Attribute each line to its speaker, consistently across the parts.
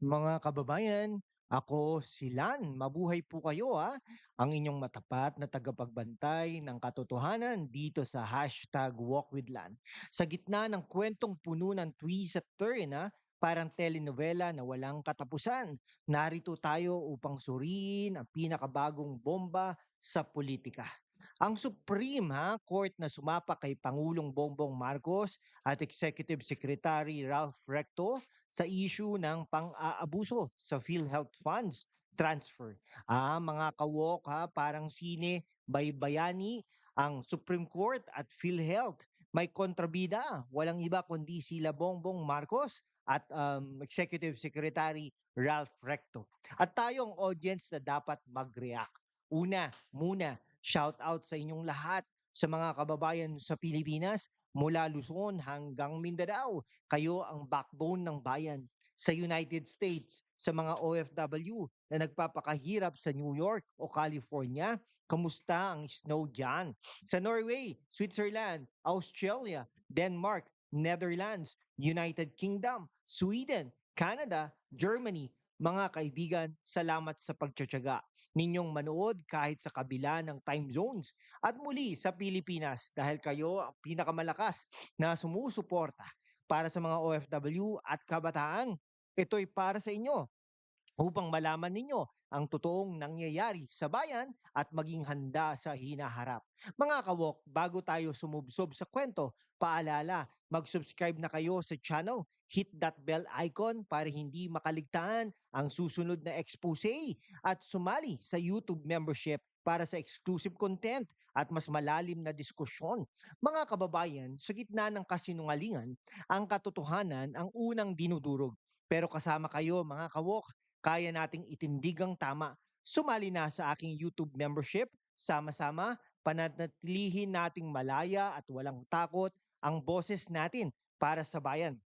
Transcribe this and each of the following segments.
Speaker 1: Mga kababayan, ako si Lan. Mabuhay po kayo ha. Ang inyong matapat na tagapagbantay ng katotohanan dito sa hashtag Walk with Lan. Sa gitna ng kwentong puno ng twists at turn ha, parang telenovela na walang katapusan. Narito tayo upang suriin ang pinakabagong bomba sa politika. Ang Supreme ha, Court na sumapa kay Pangulong Bongbong Marcos at Executive Secretary Ralph Recto sa issue ng pang-aabuso sa PhilHealth funds transfer. Ah, mga kawok ha, parang sine baybayani ang Supreme Court at PhilHealth. May kontrabida, walang iba kundi sila Bongbong Marcos at um, Executive Secretary Ralph Recto. At tayong audience na dapat mag-react. Una, muna, shout out sa inyong lahat sa mga kababayan sa Pilipinas mula Luzon hanggang Mindanao. Kayo ang backbone ng bayan. Sa United States, sa mga OFW na nagpapakahirap sa New York o California, kamusta ang snow dyan? Sa Norway, Switzerland, Australia, Denmark, Netherlands, United Kingdom, Sweden, Canada, Germany, mga kaibigan, salamat sa pagtsatsaga ninyong manood kahit sa kabila ng time zones. At muli sa Pilipinas dahil kayo ang pinakamalakas na sumusuporta para sa mga OFW at kabataan. Ito'y para sa inyo upang malaman ninyo ang totoong nangyayari sa bayan at maging handa sa hinaharap. Mga kawok, bago tayo sumubsob sa kwento, paalala, mag-subscribe na kayo sa channel, hit that bell icon para hindi makaligtaan ang susunod na expose at sumali sa YouTube membership para sa exclusive content at mas malalim na diskusyon. Mga kababayan, sa gitna ng kasinungalingan, ang katotohanan ang unang dinudurog. Pero kasama kayo mga kawok, kaya nating itindig ang tama. Sumali na sa aking YouTube membership. Sama-sama, panatilihin nating malaya at walang takot ang boses natin para sa bayan.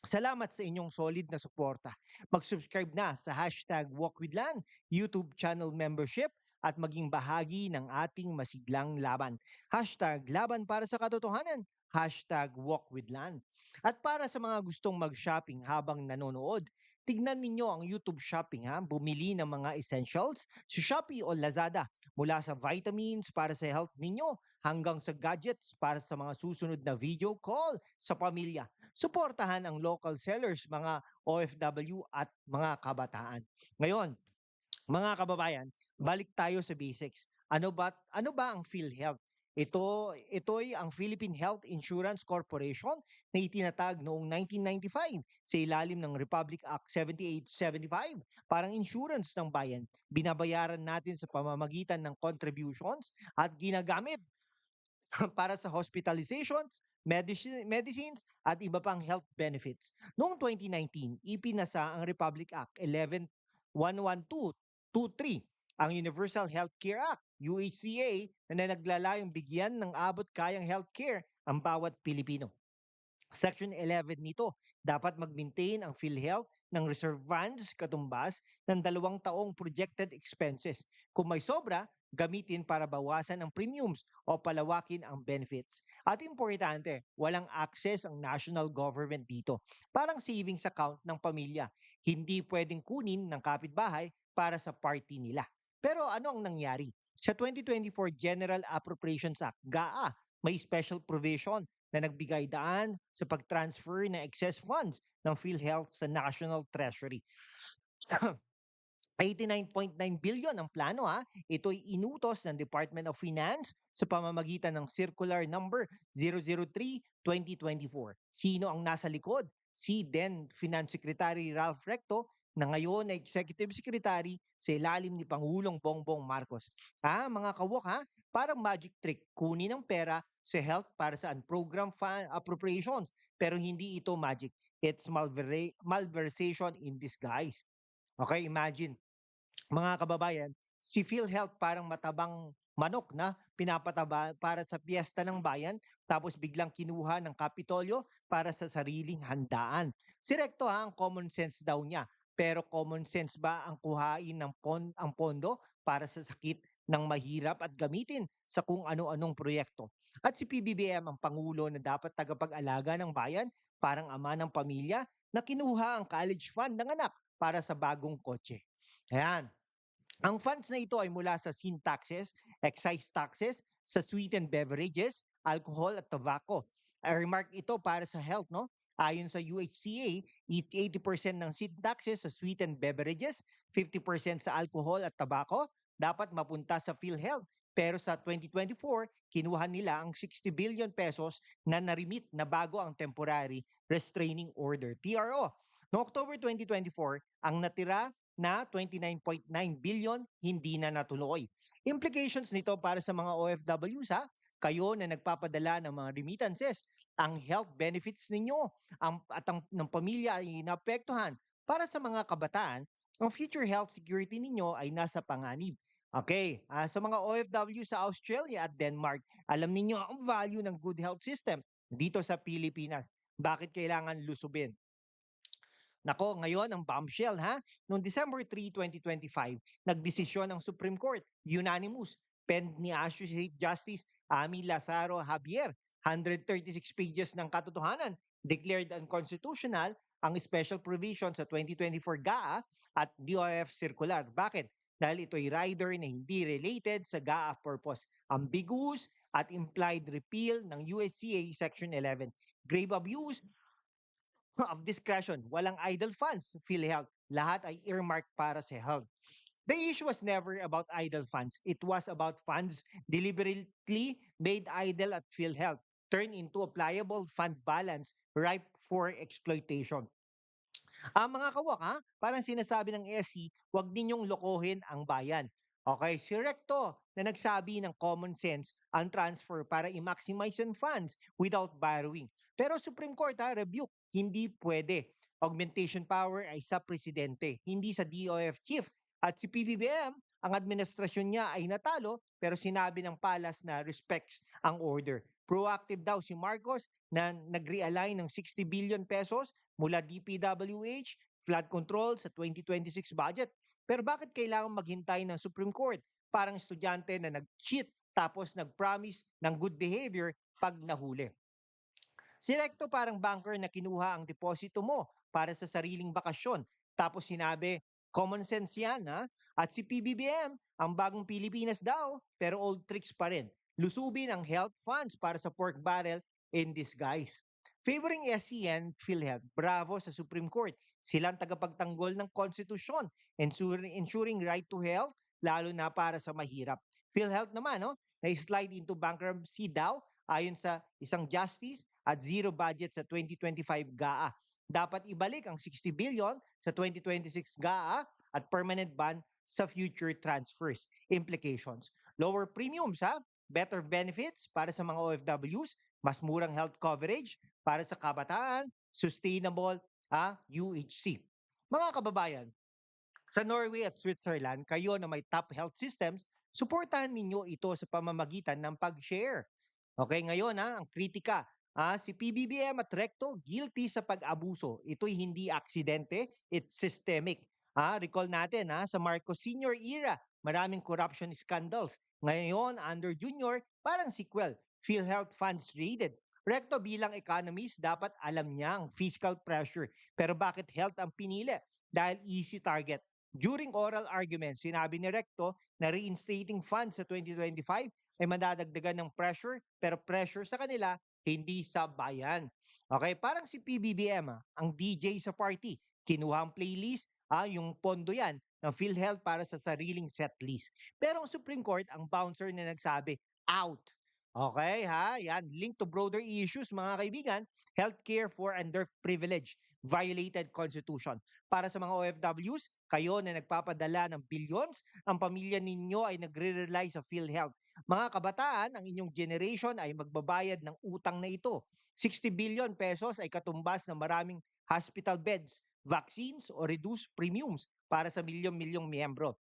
Speaker 1: Salamat sa inyong solid na suporta. Mag-subscribe na sa hashtag WalkWithLan, YouTube channel membership at maging bahagi ng ating masiglang laban. Hashtag laban para sa katotohanan. Hashtag WalkWithLan. At para sa mga gustong mag-shopping habang nanonood, tignan ninyo ang YouTube shopping ha. Bumili ng mga essentials sa Shopee o Lazada mula sa vitamins para sa health ninyo hanggang sa gadgets para sa mga susunod na video call sa pamilya. Suportahan ang local sellers, mga OFW at mga kabataan. Ngayon, mga kababayan, balik tayo sa basics. Ano ba ano ba ang PhilHealth? Ito ito'y ang Philippine Health Insurance Corporation na itinatag noong 1995 sa ilalim ng Republic Act 7875 parang insurance ng bayan. Binabayaran natin sa pamamagitan ng contributions at ginagamit para sa hospitalizations, medicine, medicines at iba pang health benefits. Noong 2019, ipinasa ang Republic Act 1111223 ang Universal Healthcare Act, UHCA, na naglalayong bigyan ng abot kayang healthcare ang bawat Pilipino. Section 11 nito, dapat mag-maintain ang PhilHealth ng reserve funds katumbas ng dalawang taong projected expenses. Kung may sobra, gamitin para bawasan ang premiums o palawakin ang benefits. At importante, walang access ang national government dito. Parang savings account ng pamilya. Hindi pwedeng kunin ng kapitbahay para sa party nila. Pero ano ang nangyari? Sa 2024 General Appropriations Act, GAA, may special provision na nagbigay daan sa pag-transfer ng excess funds ng PhilHealth sa National Treasury. 89.9 billion ang plano ha. Ito'y inutos ng Department of Finance sa pamamagitan ng Circular Number 003-2024. Sino ang nasa likod? Si then Finance Secretary Ralph Recto na ngayon ay Executive Secretary sa ilalim ni Pangulong Bongbong Marcos. Ah, mga kawok ha, parang magic trick, kunin ang pera sa health para sa program fund appropriations. Pero hindi ito magic. It's malvera- malversation in disguise. Okay, imagine, mga kababayan, si PhilHealth parang matabang manok na pinapataba para sa piyesta ng bayan tapos biglang kinuha ng Kapitolyo para sa sariling handaan. Si Recto ha, ang common sense daw niya. Pero common sense ba ang kuhain ng pon, ang pondo para sa sakit ng mahirap at gamitin sa kung ano-anong proyekto? At si PBBM ang pangulo na dapat tagapag-alaga ng bayan, parang ama ng pamilya na kinuha ang college fund ng anak para sa bagong kotse. Ayan. Ang funds na ito ay mula sa sin taxes, excise taxes, sa sweetened beverages, alcohol at tobacco. I remark ito para sa health, no? Ayon sa UHCA, 80% ng sin taxes sa sweetened beverages, 50% sa alcohol at tobacco, dapat mapunta sa PhilHealth. Pero sa 2024, kinuha nila ang 60 billion pesos na narimit na bago ang temporary restraining order, TRO. Noong October 2024, ang natira na 29.9 billion hindi na natuloy. Implications nito para sa mga OFWs ha, kayo na nagpapadala ng mga remittances, ang health benefits ninyo ang, at ang ng pamilya ay naapektuhan. Para sa mga kabataan, ang future health security ninyo ay nasa panganib. Okay, ah, sa mga OFW sa Australia at Denmark, alam ninyo ang value ng good health system dito sa Pilipinas. Bakit kailangan lusubin? Nako, ngayon ang bombshell ha. Noong December 3, 2025, nagdesisyon ang Supreme Court, unanimous, pen ni Associate Justice Ami Lazaro Javier, 136 pages ng katotohanan, declared unconstitutional ang special provision sa 2024 GAA at DOF circular. Bakit? Dahil ito ay rider na hindi related sa GAA purpose. Ambiguous at implied repeal ng USCA Section 11. Grave abuse of discretion. Walang idle funds, PhilHealth. Lahat ay earmarked para sa health. The issue was never about idle funds. It was about funds deliberately made idle at PhilHealth, turned into a pliable fund balance ripe for exploitation. Ang mga kawak, ha? parang sinasabi ng SC, huwag ninyong lokohin ang bayan. Okay, si Recto na nagsabi ng common sense ang transfer para i-maximize ang funds without borrowing. Pero Supreme Court ha, rebuke, hindi pwede. Augmentation power ay sa presidente, hindi sa DOF chief. At si PBBM, ang administrasyon niya ay natalo pero sinabi ng palas na respects ang order. Proactive daw si Marcos na nag-realign ng 60 billion pesos mula DPWH, flood control sa 2026 budget. Pero bakit kailangan maghintay ng Supreme Court? Parang estudyante na nag-cheat tapos nag-promise ng good behavior pag nahuli. Si Recto parang banker na kinuha ang deposito mo para sa sariling bakasyon. Tapos sinabi, common sense yan ha? At si PBBM, ang bagong Pilipinas daw, pero old tricks pa rin. Lusubin ang health funds para sa pork barrel in disguise. Favoring SCN, PhilHealth, bravo sa Supreme Court. Silang tagapagtanggol ng konstitusyon, ensuring right to health, lalo na para sa mahirap. PhilHealth naman, no, na-slide into bankruptcy daw ayon sa isang justice at zero budget sa 2025 GAA. Dapat ibalik ang 60 billion sa 2026 GAA at permanent ban sa future transfers. Implications. Lower premiums ha, better benefits para sa mga OFWs, mas murang health coverage para sa kabataan, sustainable ah, UHC. Mga kababayan, sa Norway at Switzerland, kayo na may top health systems, suportahan ninyo ito sa pamamagitan ng pag-share. Okay, ngayon ha, ang kritika. Ah, si PBBM at Recto guilty sa pag-abuso. Ito'y hindi aksidente, it's systemic. Ah, recall natin ha, sa Marcos Senior era, maraming corruption scandals. Ngayon, under Junior, parang sequel, PhilHealth funds raided. Recto bilang economist, dapat alam niya ang fiscal pressure. Pero bakit health ang pinili? Dahil easy target. During oral arguments, sinabi ni Recto na reinstating funds sa 2025 ay madadagdagan ng pressure, pero pressure sa kanila, hindi sa bayan. Okay, parang si PBBM, ah, ang DJ sa party, kinuha ang playlist, ah, yung pondo yan ng PhilHealth para sa sariling set list. Pero ang Supreme Court, ang bouncer na nagsabi, out. Okay, ha? Yan, link to broader issues, mga kaibigan. Healthcare for underprivileged, violated constitution. Para sa mga OFWs, kayo na nagpapadala ng billions, ang pamilya ninyo ay nagre-rely sa PhilHealth. Mga kabataan, ang inyong generation ay magbabayad ng utang na ito. 60 billion pesos ay katumbas ng maraming hospital beds, vaccines o reduced premiums para sa milyong-milyong miyembro.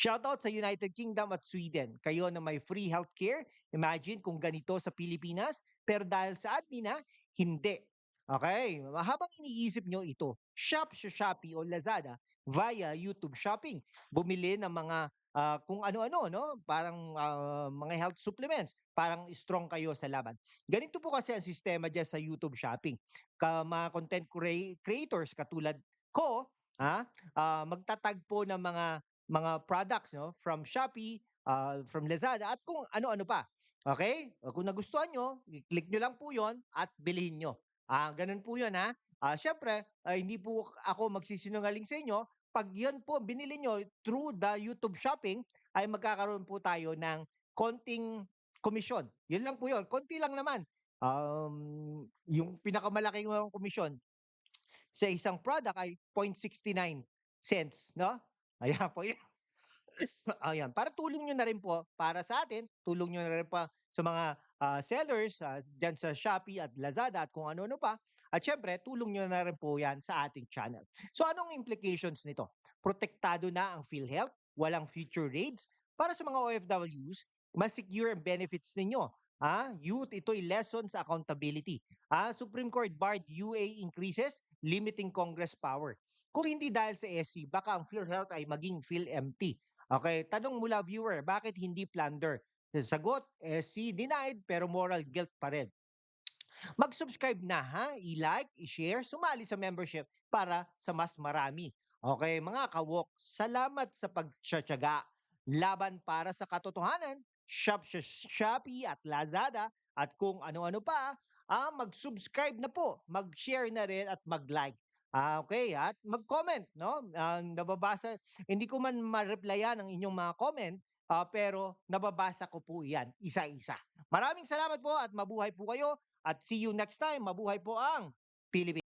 Speaker 1: Shoutout sa United Kingdom at Sweden. Kayo na may free healthcare. Imagine kung ganito sa Pilipinas, pero dahil sa admin na, hindi. Okay, habang iniisip nyo ito, shop sa Shopee o Lazada via YouTube Shopping. Bumili ng mga ah, kung ano-ano, no? Parang ah, mga health supplements. Parang strong kayo sa laban. Ganito po kasi ang sistema dyan sa YouTube Shopping. Ka, mga content crea- creators katulad ko, ha, ah, magtatag ng mga mga products 'no, from Shopee, ah, from Lazada at kung ano-ano pa. Okey? O kung nagustuhan niyo, i-click niyo lang po 'yon at bilhin niyo. Ah, gano'n po 'yon, ha. Ah, siyempre, ay hindi po ako magsisinungaling sa inyo, 'pag 'yan po binili niyo through the YouTube Shopping, ay magkakaroon po tayo ng konting komisyon. 'Yun lang po 'yun, konti lang naman. Um, yung pinakamalaking ngang komisyon sa isang product ay 0.69 cents 'no, ayan po 'yun. Ayan, para tulong niyo na rin po para sa atin, tulong niyo na rin pa sa mga, ah, sellers, ah, diyan sa Shopee at Lazada at kung ano-ano pa. At siyempre tulong niyo na rin po 'yan sa ating channel. So anong implications nito? Protektado na ang PhilHealth, walang future raids. Para sa mga OFWs, mas secure ang benefits ninyo. Ah, youth, ito'y lesson sa accountability. Ah, Supreme Court barred UA increases, limiting Congress power. Kung hindi dahil sa SC, baka ang PhilHealth ay maging PhilMT. Okey, tanong mula viewer, bakit hindi plunder? Sagot, SC denied pero moral guilt pa rin. Mag-subscribe na ha, i-like, i-share, sumali sa membership para sa mas marami. Okey, mga ka-walk, salamat sa pagtitiyaga. Laban para sa katotohanan, shop Shopee at Lazada at kung ano-ano pa, ah, mag-subscribe na po, mag-share na rin at mag-like. Ah, okey at mag-comment 'no, ah, nababasa hindi ko man ma-replyan ang inyong mga comment, ah, pero nababasa ko po 'yan isa-isa. Maraming salamat po at mabuhay po kayo at see you next time. Mabuhay po ang Pilipi